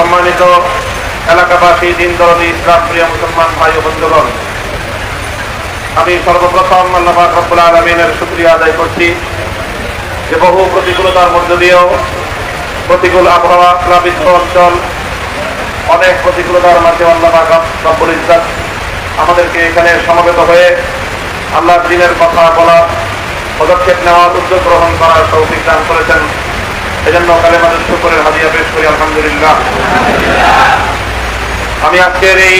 সম্মানিত এলাকাবাসী দিন দরদি ইসলাম প্রিয় মুসলমান ভাই ও বন্ধুগণ, আমি সর্বপ্রথম আল্লাহ রব্বুল আলমিনের শুক্রিয়া আদায় করছি যে বহু প্রতিকূলতার মধ্য দিয়েও প্রতিকূল আবহাওয়া, প্লাবিত অঞ্চল, অনেক প্রতিকূলতার মাঝে আল্লাহ রব্বুল ইজ্জাত আমাদেরকে এখানে সমবেত হয়ে আল্লাহ দিনের কথা বলার পদক্ষেপ নেওয়ার উদ্যোগ গ্রহণ করার তৌফিক দান করেছেন। এজন্য কালেমাদের শুকরের হাদিয়া পেশ করি, আলহামদুলিল্লাহ। আমি আজকের এই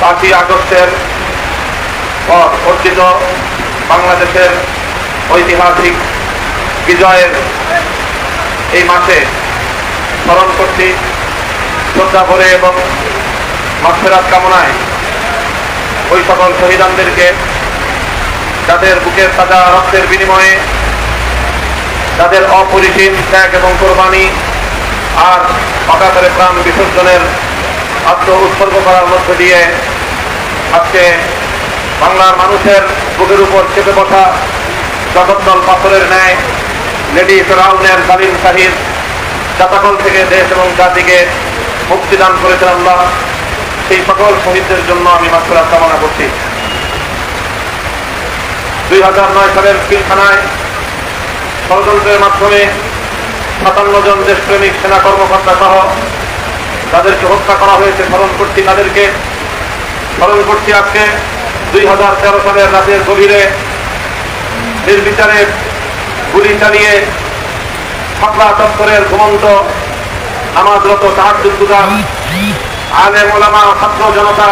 পাঁচই আগস্টের পর অর্জিত বাংলাদেশের ঐতিহাসিক বিজয়ের এই মাসে স্মরণ করছি। শ্রদ্ধা করে এবং মাসেরাত কামনায় ওই সকল শহীদানদেরকে যাদের বুকের তাজা রক্তের বিনিময়ে তাদের অপরিসীম ত্যাগ এবং কোরবানি আর অকাতরে প্রাণ বিসর্জনের আত্ম উৎসর্গ করার মধ্য দিয়ে আজকে বাংলার মানুষের বুকের উপর চেপে বসা জগদ্দল পাথরের ন্যায়, লেডি ফেরাউনের কালীন শাহিদ জাতাকল থেকে দেশ এবং জাতিকে মুক্তি দান করেছেন আল্লাহ। সেই সকল শহীদদের জন্য আমি মাত্রা কামনা করছি। দুই হাজার নয় সালের পিলখানায় ষড়যন্ত্রের মাধ্যমে সাতান্ন জন দেশপ্রেমিক সেনা কর্মকর্তা সহ তাদেরকে হত্যা করা হয়েছে, স্মরণ করছি তাদেরকে। স্মরণ করছি আজকে দুই হাজার তেরো সালের রাতের গভীরে নির্বিচারে গুলি চালিয়ে ফাঁকলা চত্বরের ঘুমন্ত আমাদরত তাহাজুদ্দুদার আলে মোলামা ছাত্র জনতা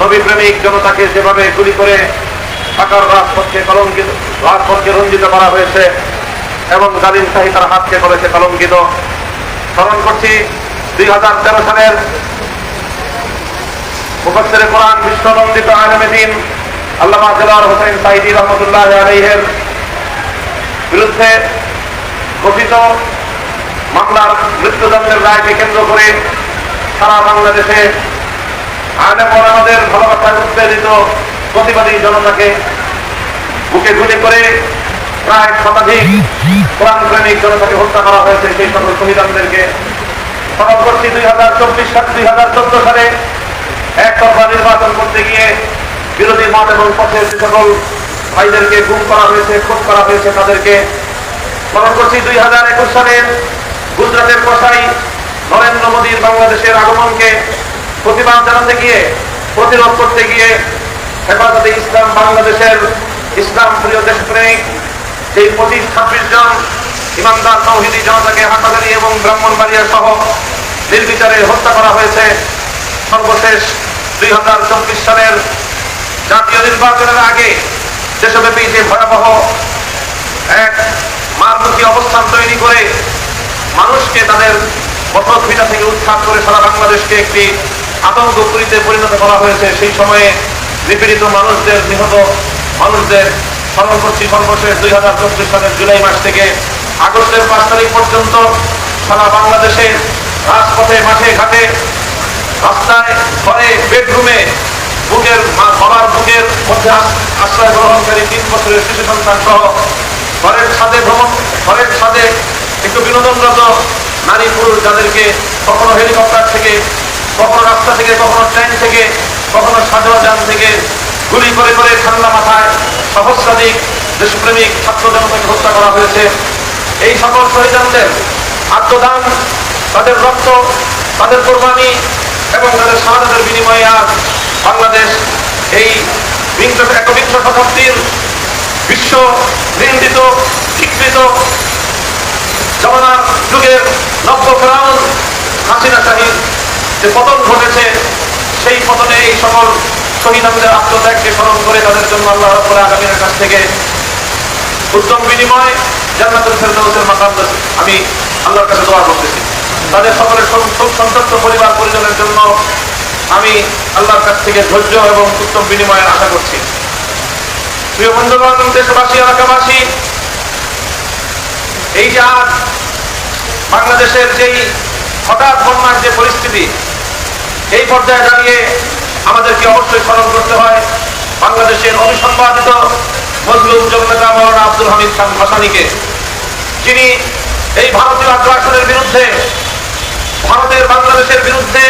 নবী প্রেমিক জনতাকে যেভাবে গুলি করে ঢাকার রাজপথকে কলঙ্কিত, রাজপথকে রঞ্জিত করা হয়েছে। এবং জালিম শাহী তার হাতকে করেছে কলঙ্কিত। স্মরণ করছি, দুই হাজার তেরো সালের মুফসির কোরআন বিশ্বনন্দিত আলমে দিন আল্লামা জেলার হোসেন সাইদি রহমতুল্লাহ আলহের বিরুদ্ধে গঠিত মামলার মৃত্যুদণ্ডের রায়কে কেন্দ্র করে সারা বাংলাদেশে আলেম ওলামাদের ভালোবাসায় উত্তেজিত প্রতিবাদী জনতাকে বুকে গুলি করে প্রায় শতাধিক কোরআন প্রেমিক জনতাকে হত্যা করা হয়েছে সেই সকল শহীদানদেরকে। করছি দুই হাজার চব্বিশ সাল, দুই হাজার চোদ্দ সালে এক দফা নির্বাচন করতে গিয়ে বিরোধী মত এবং পথের যে সকল ভাইদেরকে গুম করা হয়েছে, খুন করা হয়েছে তাদেরকে। করছি দুই হাজার একুশ সালের গুজরাটের কসাই নরেন্দ্র মোদীর বাংলাদেশের আগমনকে প্রতিবাদ জানাতে গিয়ে, প্রতিরোধ করতে গিয়ে হেফাজতে ইসলাম বাংলাদেশের ইসলাম প্রিয় দেশপ্রেমিক সেই পঁচিশ, ছাব্বিশ জন ইমানদার তৌহিদি জনতাকে হাটাদারি এবং ব্রাহ্মণবাড়িয়া সহ নির্বিচারে হত্যা করা হয়েছে। সর্বশেষ দুই হাজার চব্বিশ সালের জাতীয় নির্বাচনের আগে দেশব্যাপী যে ভয়াবহ এক মারমুখী অবস্থান তৈরি করে মানুষকে তাদের পথক ভিটা থেকে উৎখাত করে সারা বাংলাদেশকে একটি আতঙ্কপুরীতে পরিণত করা হয়েছে, সেই সময়ে নিপীড়িত মানুষদের, নিহত মানুষদের করছি সর্বশেষ দুই হাজার চব্বিশ সালের জুলাই মাস থেকে আগস্টের পাঁচ তারিখ পর্যন্ত সারা বাংলাদেশে রাজপথে মাঠে ঘাটে রাস্তায় ঘরে বেডরুমে বুকের বাবার বুকের মধ্যে আশ্রয় গ্রহণকারী তিন বছরের শিশু সন্তান সহ ঘরের ছাদে ভ্রমণ ঘরের ছাদে একটু বিনোদনরত নারী পুরুষ যাদেরকে কখনো হেলিকপ্টার থেকে, কখনো রাস্তা থেকে, কখনো ট্রেন থেকে, কখনো সাজোয়াজান থেকে গুলি করে করে ঠান্ডা মাথায় সহস্রাধিক দেশপ্রেমিক ছাত্র জনতাকে হত্যা করা হয়েছে। এই সকল শহীদানদের আত্মদান, তাদের রক্ত, তাদের কোরবানি এবং তাদের শাহাদাতের বিনিময়ে আজ বাংলাদেশ এই বিংশ একবিংশ শতাব্দীর বিশ্ব নিন্দিত স্বীকৃত জমানার যুগের নব্য ফেরাউন হাসিনা শাহীর যে পতন ঘটেছে, সেই পতনে এই সকল শহীদানদের আত্মত্যাগকে স্মরণ করে তাদের জন্য আল্লাহ রব্বুল আলমীর কাছ থেকে উত্তম বিনিময় জান্নাতুল ফেরদাউসের মাকাম আমি আল্লাহর কাছে দোয়া করতেছি। তাদের সকলের সুখ সন্তুষ্ট পরিবার পরিজনের জন্য আমি আল্লাহর কাছ থেকে ধৈর্য এবং উত্তম বিনিময় আশা করছি। প্রিয় বন্ধুগণ, দেশবাসী, এলাকাবাসী, এই যে আজ বাংলাদেশের যেই হঠাৎ বন্যার যে পরিস্থিতি, এই পর্যায়ে দাঁড়িয়ে আমাদেরকে অবশ্যই স্মরণ করতে হয়, বাংলাদেশের অবিসংবাদিত মজলুম জননেতা মৌলানা আব্দুল হামিদ খান ভাসানিকে, যিনি এই ভারতীয় আগ্রাসনের বিরুদ্ধে, ভারতের বাংলাদেশের বিরুদ্ধে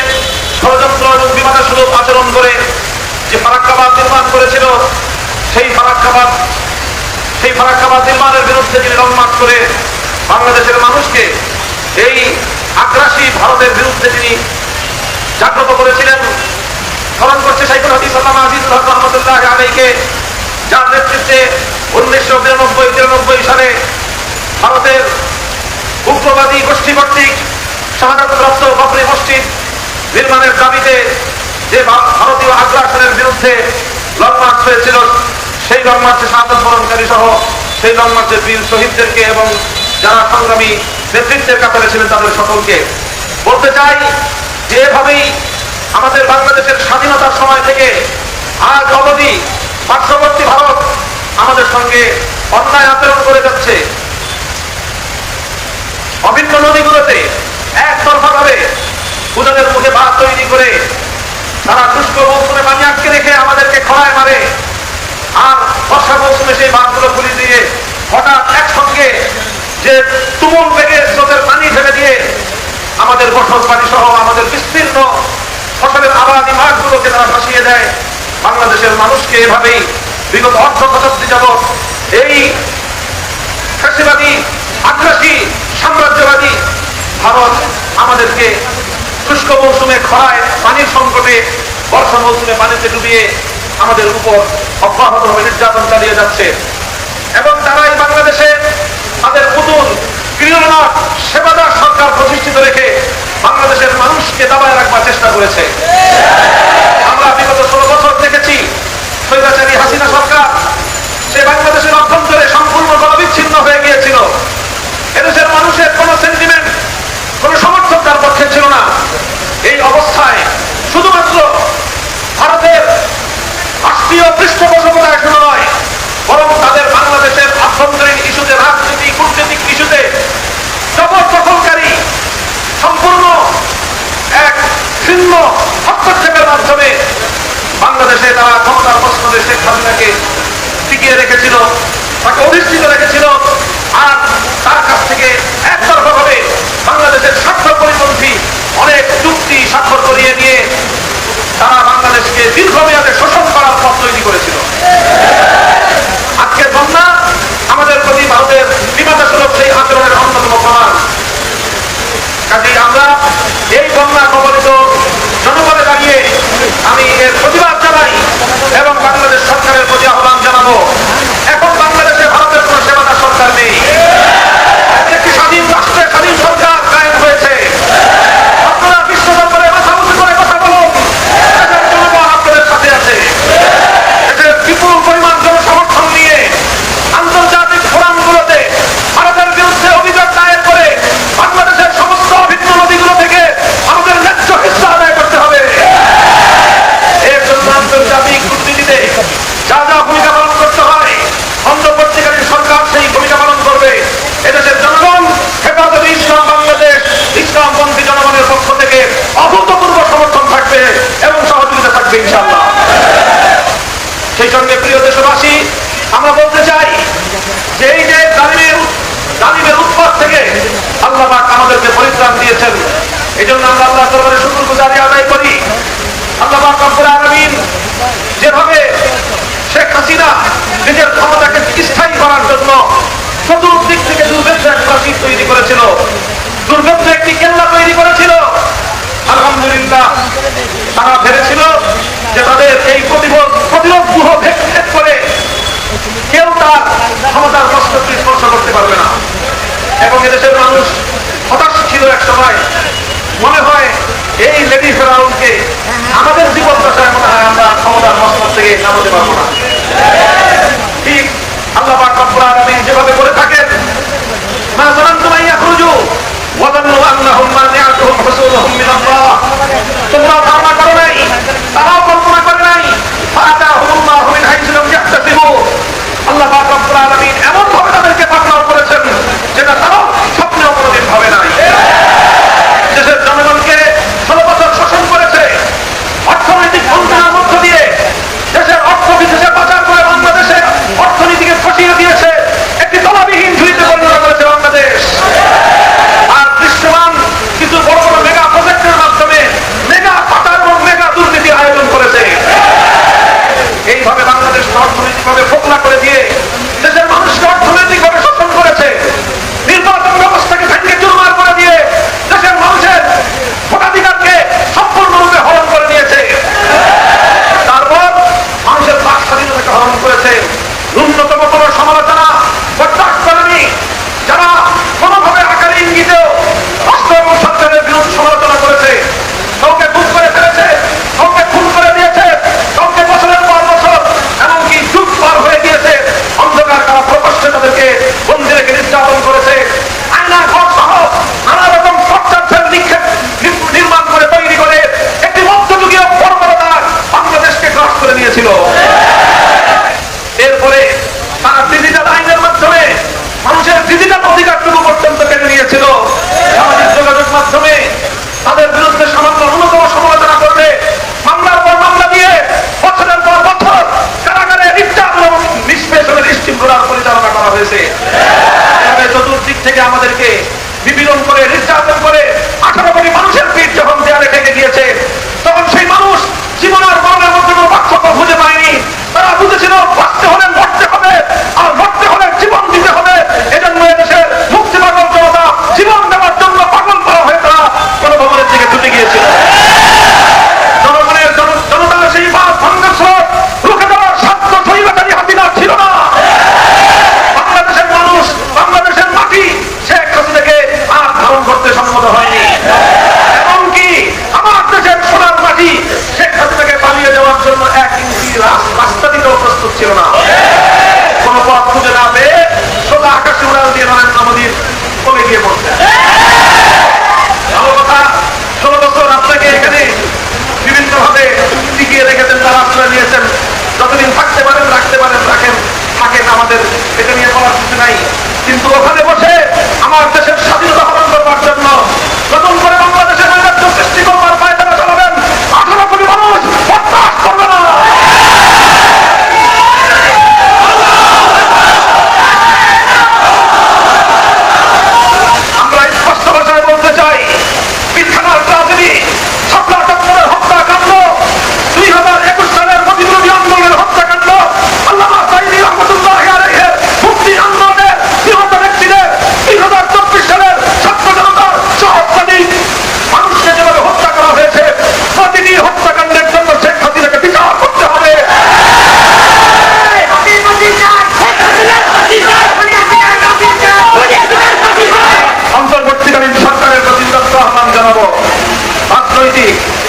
ষড়যন্ত্র এবং বিমানস্বরূপ আচরণ করে যে ফারাক্কাবাদ নির্মাণ করেছিল, সেই ফারাক্কাবাদ সেই ফারাক্কাবাদ নির্মাণের বিরুদ্ধে যিনি মার্চ করে বাংলাদেশের মানুষকে এই আগ্রাসী ভারতের বিরুদ্ধে তিনি জাগ্রত করেছিলেন। স্মরণ করছে সাইকুল হাদিস আল্লামা আজিজুল হক রহমতুল্লাহ যার নেতৃত্বে উনিশশো বিরানব্বই, তিরানব্বই সালে ভারতের উগ্রবাদী গোষ্ঠী কর্তৃক শাহাদাতপ্রাপ্ত বাবরি মসজিদ নির্মাণের দাবিতে যে ভারতীয় আগ্রাসনের বিরুদ্ধে লং মার্চ হয়েছিল, সেই লং মার্চে শাহাদত বরণকারী সহ সেই লং মার্চের বীর শহীদদেরকে এবং যারা সংগ্রামী নেতৃত্বের কাতারে ছিলেন তাদের সকলকে বলতে চাই যে এভাবেই আমাদের বাংলাদেশের স্বাধীনতার সময় থেকে আজ অবধি পার্শ্ববর্তী ভারত আমাদের সঙ্গে অন্যায় আচরণ করে যাচ্ছে। অভিন্ন নদীগুলোতে একতরফা ভাবে উদানের মুখে বাদ তৈরি করে তারা শুষ্ক মৌসুমে পানি আটকে রেখে আমাদেরকে খরায় মারে। আর বর্ষা মৌসুমে সেই বাঁধগুলো খুলে দিয়ে হঠাৎ একসঙ্গে যে তুমুল বেগে স্রোতের পানি ঢেলে দিয়ে আমাদের বসত পানি সহ আমাদের বিস্তীর্ণ ফসলের আবাদি মাঠগুলোকে তারা ভাসিয়ে দেয়। বাংলাদেশের মানুষকে এভাবেই বিগত অর্ধ শতাব্দী যাবৎ এই ফ্যাসিবাদী, আগ্রাসী, সাম্রাজ্যবাদী ভারত আমাদেরকে শুষ্ক মৌসুমে খরায় পানির সংকটে, বর্ষা মৌসুমে পানিতে ডুবিয়ে আমাদের উপর অব্যাহতভাবে নির্যাতন চালিয়ে যাচ্ছে। এবং তারা এই বাংলাদেশে তাদের পুতুল গৃহনাথ সেবাদার সরকার প্রতিষ্ঠিত রেখে বাংলাদেশের মানুষকে দাবায় রাখবার চেষ্টা করেছে। আমরা বিগত ষোলো এই জন্য আমরা আল্লাহ দরবারে শুকুর গুজারি আদায় করি। আল্লাহ আলামিন যেভাবে শেখ হাসিনা নিজের ক্ষমতাকে স্থায়ী করার জন্য চতুর্দিক থেকে দুর্ভেদ্য এক প্রাচীর তৈরি করেছিল, দুর্ভেদ্য একটি কেল্লা তৈরি করেছিল। আলহামদুলিল্লাহ, তারা ভেবেছিল যে তাদের এই প্রতিরোধ প্রতিরোধ গুহ ভেদ করে কেউ তার ক্ষমতার মস্তকে স্পর্শ করতে পারবে না। এবং এদেশের মানুষ হতাশ ছিল এক সময়। মনে হয় এই লেডি ফেরাউনকে আমাদের জীবন দশায় মনে হয় আমরা ক্ষমতার মস্তক থেকে নামাতে পারব না। ঠিক আল্লাহ পাক রব্বুল যেভাবে করে থাকেন, মা জানান আন খুঁজু ওয়া যান্নু আন্নাহুম মানিআতুহুম হুসুলুহুম মিনাল্লাহ। আমাদেরকে বিবিরণ করে নির্যাতন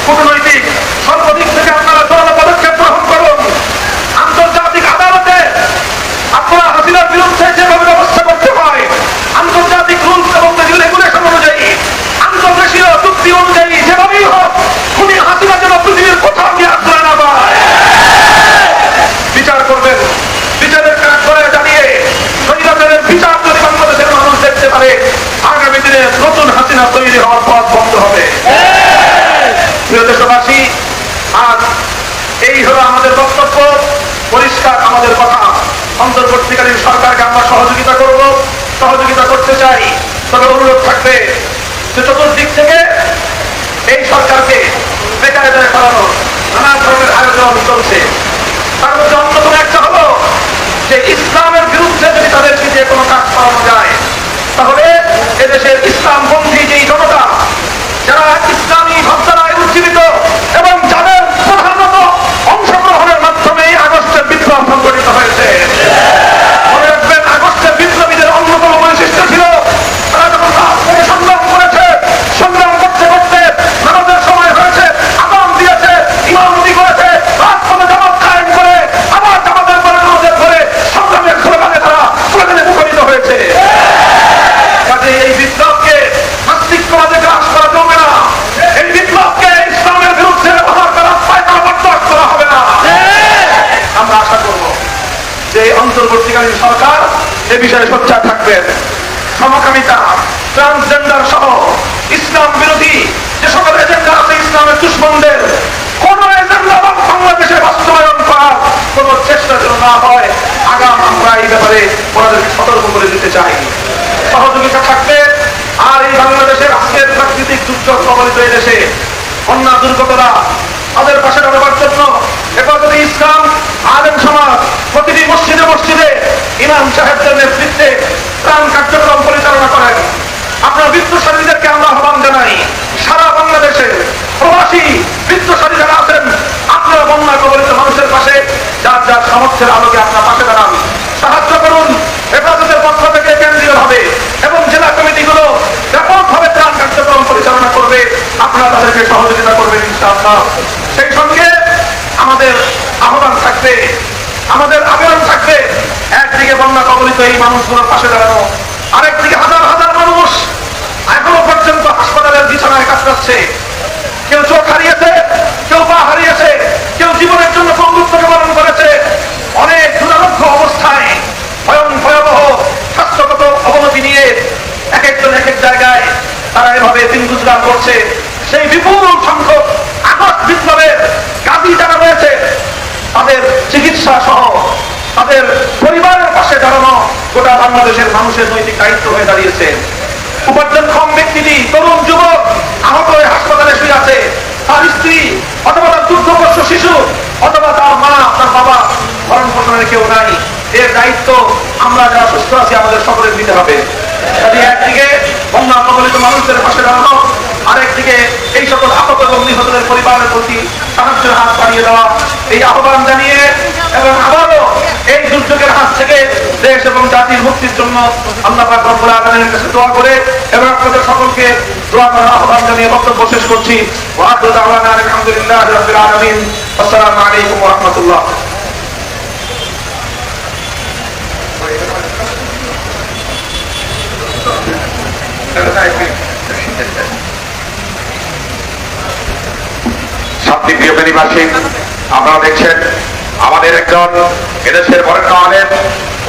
কূটনৈতিক অন্তর্বর্তীকালীন সরকারকে আমরা সহযোগিতা করব, সহযোগিতা করতে চাই। তবে অনুরোধ থাকবে যে চতুর্দিক থেকে এই সরকারকে বেকারে বেড়ে ফেলানো নানা ধরনের আয়োজন চলছে। তার মধ্যে অন্যতম একটা হলো যে ইসলামের বিরুদ্ধে যদি তাদেরকে যে কোনো কাজ করানো যায়, তাহলে এদেশের ইসলাম বন্ধী যেই জনতা, যারা ইসলামী ভাবধারায় উজ্জীবিত এবং যাদের প্রধানত অংশগ্রহণের মাধ্যমে এই আগস্টের বিপ্লব সংগঠিত হয়েছে মনে রাখবেন আগস্টের বিপ্লবীদের অন্যতম বৈশিষ্ট্য ছিল তারা যখন রাজপথে সংগ্রাম করেছে সংগ্রাম করতে করতে নামাজের সময় হয়েছে আগাম দিয়েছে ইমামতি করেছে রাজপথে জামাত কায়েম করে আবার জামাতের পরে নামাজের পরে সংগ্রামের স্লোগানে তারা স্লোগানে মুখরিত হয়েছে কাজে এই বিপ্লবকে নাস্তিকবাদে গ্রাস করা যাবে না এই বিপ্লবকে ইসলামের বিরুদ্ধে ব্যবহার করা পায়তারা বরদাস্ত করা হবে না আমরা আশা করব যে এই অন্তর্বর্তীকালীন সরকার এ বিষয়ে সোচ্চার থাকবেন সমকামিতা ট্রান্সজেন্ডার সহ ইসলাম বিরোধী যে সকল এজেন্ডা আছে ইসলামের দুশ্মনদের কোন এজেন্ডা বাংলাদেশে বাস্তবায়ন করার কোন চেষ্টা যেন না হয় আগাম আমরা এই ব্যাপারে ওনাদেরকে সতর্ক করে দিতে চাই। সহযোগিতা থাকবে আর এই বাংলাদেশের আজকের প্রাকৃতিক দুর্যোগ কবলিত এই দেশে বন্যা দুর্গতরা তাদের পাশে দাঁড়াবার জন্য হেফাজতে ইসলাম, আলেম সমাজ, প্রতিটি মসজিদে মসজিদে ইমাম সাহেবদের নেতৃত্বে ত্রাণ কার্যক্রম পরিচালনা করেন। আপনার বৃত্তশালীদেরকে আমরা আহ্বান জানাই, সারা বাংলাদেশে প্রবাসী বৃত্তশালী যারা আছেন, আপনারা বন্যা কবলিত মানুষের পাশে, যার যার সামর্থ্যের আলোকে আপনার পাশে দাঁড়ান। সাহায্য করুন। হেফাজতের পক্ষ থেকে কেন্দ্রীয় ভাবে এবং জেলা কমিটিগুলো ব্যাপকভাবে ত্রাণ কার্যক্রম পরিচালনা করবে। আপনারা তাদেরকে সহযোগিতা করবেন ইনশাআল্লাহ। সেই সঙ্গে আমাদের আহ্বান থাকবে, আমাদের আবেদন থাকবে, একদিকে বন্যা কবলিত এই মানুষগুলোর পাশে দাঁড়ানো, আরেকদিকে হাজার হাজার মানুষ এখনও পর্যন্ত হাসপাতালের বিছানায় কাতরাচ্ছে। কেউ চোখ হারিয়েছে, কেউ পা হারিয়েছে, কেউ জীবনের জন্য বন্ধুত্বকে পালন করেছে। এক জায়গায় তারা এভাবে দিন গুজরান করছে। সেই বিপুল সংখ্যক আগস্ট বিপ্লবের গাজী যারা রয়েছে, তাদের চিকিৎসা সহ তাদের পরিবারের পাশে দাঁড়ানো গোটা বাংলাদেশের মানুষের নৈতিক দায়িত্ব হয়ে দাঁড়িয়েছে। উপার্জনক্ষম ব্যক্তিটি তরুণ যুবক আহত হয়ে হাসপাতালে শুয়ে আছে। তার স্ত্রী অথবা তার দুর্ধবর্ষ শিশু অথবা তার মা, তার বাবা ভরণ পোষণের কেউ নাই। এর দায়িত্ব আমরা যারা সুস্থ আছি, আমাদের সকলের নিতে হবে। কাজে একদিকে বন্যা কবলিত মানুষদের পাশে দাঁড়ানো, আরেকদিকে এই সকল আহত এবং নিহতদের পরিবারের প্রতি সাহায্যের হাত বাড়িয়ে দেওয়া, এই আহ্বান জানিয়ে এবং আবারও এই দুর্যোগের হাত থেকে দেশ এবং জাতির মুক্তির জন্য আল্লাহ রব্বুল আলামিনের কাছে দোয়া করে এবং আপনাদের সকলকে দোয়া করার আহ্বান জানিয়ে বক্তব্য শেষ করছি। আলহামদুলিল্লাহি আসসালামু আলাইকুম ওয়া রাহমাতুল্লাহ শান্তিপ্রিয় বেনিবাসী, আপনারা দেখছেন, আমাদের একজন এদেশের বরেণ্য আলেম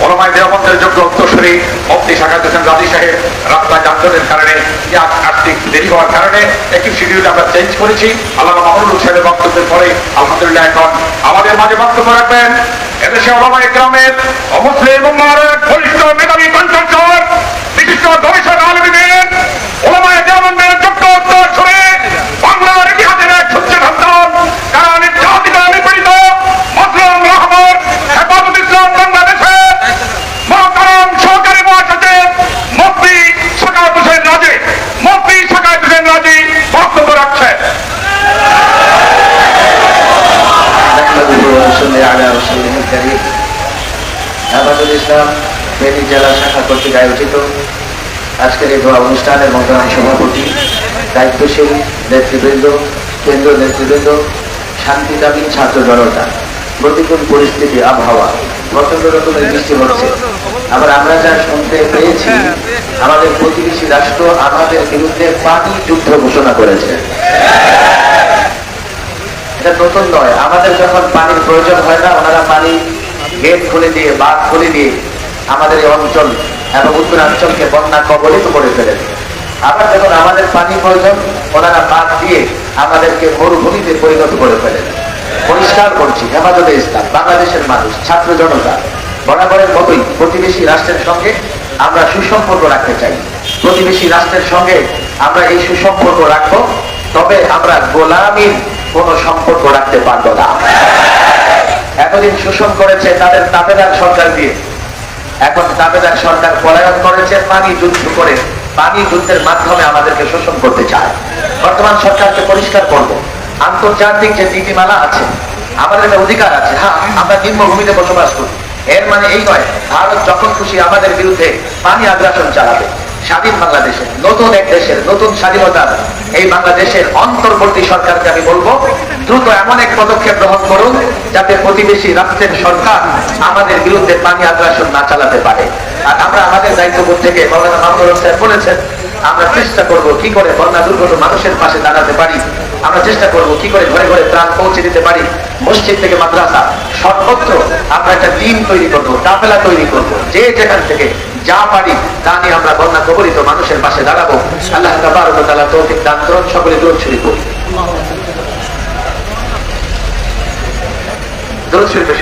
ওলমাই দেওবন্দের যোগ্য উত্তরসূরি, মুফতি শাখাত হোসেন রাজি সাহেব, রাস্তায় যানজটের কারণে আর্থিক দেরি হওয়ার কারণে একটি শিডিউল আমরা চেঞ্জ করেছি। আল্লাহ মাহমুদুল সাহেবের বক্তব্যের পরে আলহামদুলিল্লাহ, এখন আমাদের মাঝে বক্তব্য রাখবেন। এদেশে ওলামাই গ্রামের এই দোয়া অনুষ্ঠানের মন্ত্রণালয় সভাপতি, দায়িত্বশীল নেতৃবৃন্দ কেন্দ্র নেতৃবৃন্দ শান্তিকামী ছাত্র জনতা। প্রতিকূল পরিস্থিতি, আবহাওয়া প্রচণ্ড রকমের বৃষ্টি হচ্ছে। আবার আমরা যা শুনতে পেয়েছি, আমাদের প্রতিবেশী রাষ্ট্র আমাদের বিরুদ্ধে পানি যুদ্ধ ঘোষণা করেছে। এটা নতুন নয়। আমাদের যখন পানির প্রয়োজন হয় না, ওনারা পানি গেট খুলে দিয়ে, বাঁধ খুলে দিয়ে আমাদের এই অঞ্চল এবং উত্তরাঞ্চলকে বন্যা কবলিত করে ফেলেন আবার যখন আমাদের পানি প্রয়োজন, ওনারা বাঁধ দিয়ে আমাদেরকে মরুভূমিতে পরিণত করে ফেলেন পরিষ্কার করছি, হেফাজতে ইসলাম, বাংলাদেশের মানুষ, ছাত্র জনতা, বরাবরের মতোই প্রতিবেশী রাষ্ট্রের সঙ্গে আমরা সুসম্পর্ক রাখতে চাই। প্রতিবেশী রাষ্ট্রের সঙ্গে আমরা এই সুসম্পর্ক রাখব, তবে আমরা গোলামীর কোন সম্পর্ক রাখতে পারব না। এতদিন শোষণ করেছে তাদের তাবেদার সরকার দিয়ে। এখন তাবেদার সরকার পলায়ন করেছে, পানি যুদ্ধ করে, পানি যুদ্ধের মাধ্যমে আমাদেরকে শোষণ করতে চায়। বর্তমান সরকারকে পরিষ্কার করব। আন্তর্জাতিক যে নীতিমালা আছে, আমাদের একটা অধিকার আছে। হ্যাঁ আমরা নিম্নভূমিতে বসবাস করি। এর মানে এই নয়, ভারত যখন খুশি আমাদের বিরুদ্ধে পানি আগ্রাসন চালাবে। স্বাধীন বাংলাদেশের, নতুন এক দেশের, নতুন স্বাধীনতার এই বাংলাদেশের অন্তর্বর্তী সরকারকে আমি বলব, দ্রুত এমন এক পদক্ষেপ গ্রহণ করুন যাতে প্রতিবেশী রাষ্ট্রের সরকার আমাদের বিরুদ্ধে পানি আগ্রাসন না চালাতে পারে। আর আমরা আমাদের দায়িত্ববোধ থেকে মৌলানা মাহমুদ হোসেন বলেছেন, আমরা চেষ্টা করব কি করে বন্যা দুর্গত মানুষের পাশে দাঁড়াতে পারি। আমরা চেষ্টা করব কি করে ঘরে ঘরে প্রাণ পৌঁছে দিতে পারি। মসজিদ থেকে মাদ্রাসা, সর্বত্র আমরা একটা টিম তৈরি করব, কাফেলা তৈরি করব, যে যেখান থেকে যা পারি তা নিয়ে আমরা বন্যা কবলিত মানুষের পাশে দাঁড়াবো। আল্লাহ তালা তৌফিক দান করুন, সকলে দূর ছুরি করি দূর পেশ